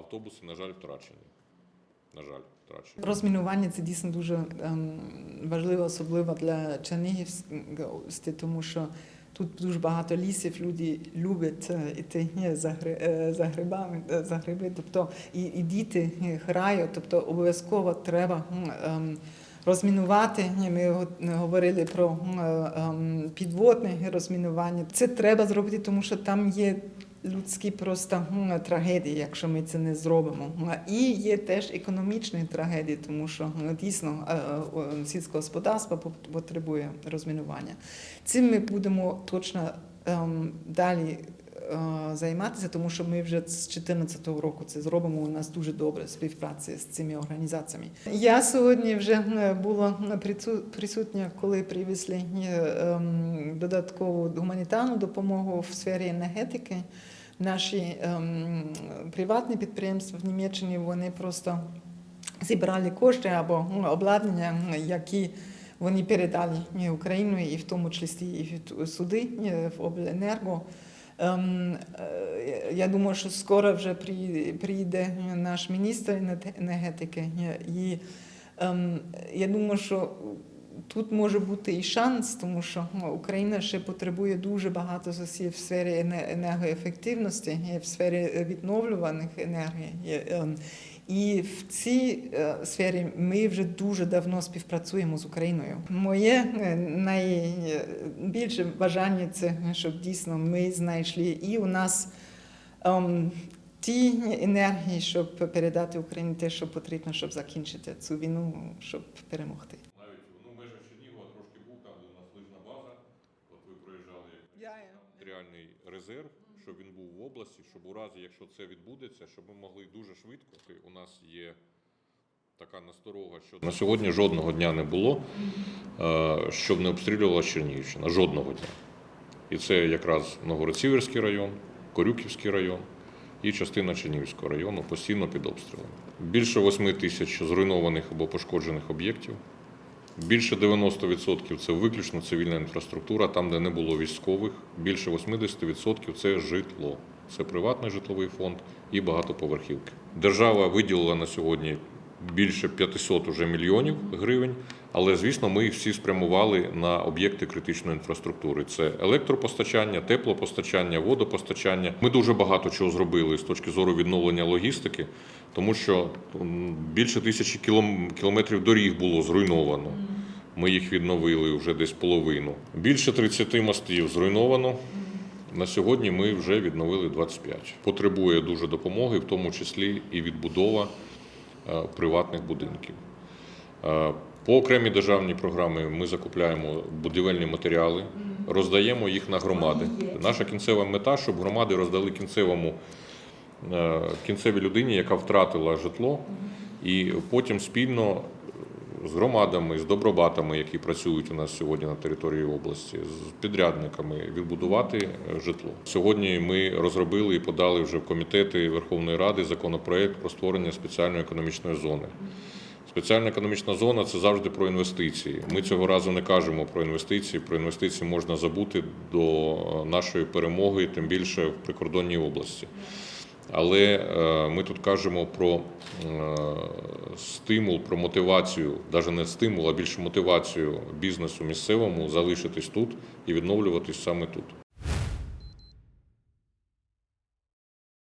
автобуси, на жаль, втрачені. На жаль, втрачені. Розмінування це дійсно дуже ем, важливо, особливо для Чернігівської, тому що тут дуже багато лісів, люди люблять е, іти е, е, за грибами, за гриби. Тобто і, і діти грають, тобто обов'язково треба ем, розмінувати. Ми го- говорили про ем, підводне розмінування. Це треба зробити, тому що там є людські просто трагедії, якщо ми це не зробимо. І є теж економічні трагедії, тому що дійсно е, е, сільське господарство потребує розмінування. Цим ми будемо точно ем, далі займатися, тому що ми вже з 2014 року це зробимо. У нас дуже добра співпраця з цими організаціями. Я сьогодні вже е, була прису- присутня, коли привезли е, ем, додаткову гуманітарну допомогу в сфері енергетики. Наші ем, приватні підприємства в Німеччині вони просто зібрали кошти або обладнання, які вони передали е, Україну, і в тому числі і суди е, в обленерго. Ем, е, Я думаю, що скоро вже прийде наш міністр енергетики. І ем, я думаю, що тут може бути і шанс, тому що Україна ще потребує дуже багато зусиль в сфері енергоефективності, в сфері відновлюваних енергій. Е, І в цій е, сфері ми вже дуже давно співпрацюємо з Україною. Моє е, найбільше бажання це щоб дійсно ми знайшли і у нас ем, ті енергії, щоб передати Україні те, що потрібно, щоб закінчити цю війну, щоб перемогти. Навіть ну, межах Чернігова трошки був там, у нас лижна база. От ви проїжджали матеріальний резерв, щоб він був в області, щоб у разі, якщо це відбудеться, щоб ми могли дуже швидко. У нас є така насторога, що на сьогодні жодного дня не було, е, щоб не обстрілювала Чернігівщина. Жодного дня. І це якраз Новгород-Сіверський район, Корюківський район і частина Чернігівського району постійно під обстрілами. Більше 8 тисяч зруйнованих або пошкоджених об'єктів. Більше 90% це виключно цивільна інфраструктура, там, де не було військових. Більше 80% це житло. Це приватний житловий фонд і багатоповерхівки. Держава виділила на сьогодні більше 500 уже мільйонів гривень, але звісно, ми їх всі спрямували на об'єкти критичної інфраструктури. Це електропостачання, теплопостачання, водопостачання. Ми дуже багато чого зробили з точки зору відновлення логістики, тому що більше тисячі кілометрів доріг було зруйновано. Ми їх відновили вже десь половину. Більше 30 мостів зруйновано. На сьогодні ми вже відновили 25. Потребує дуже допомоги, в тому числі і відбудова приватних будинків. Е, По окремій державній програмі ми закупляємо будівельні матеріали, роздаємо їх на громади. Наша кінцева мета, щоб громади роздали кінцевому е, кінцевій людині, яка втратила житло, і потім спільно з громадами, з добробатами, які працюють у нас сьогодні на території області, з підрядниками відбудувати е, житло. Сьогодні ми розробили і подали вже в комітети Верховної Ради законопроект про створення спеціальної економічної зони. Спеціальна економічна зона це завжди про інвестиції. Ми цього разу не кажемо про інвестиції. Про інвестиції можна забути до е, нашої перемоги, тим більше в прикордонній області. Але е, ми тут кажемо про е, стимул, про мотивацію, навіть не стимул, а більше мотивацію бізнесу місцевому залишитись тут і відновлюватись саме тут.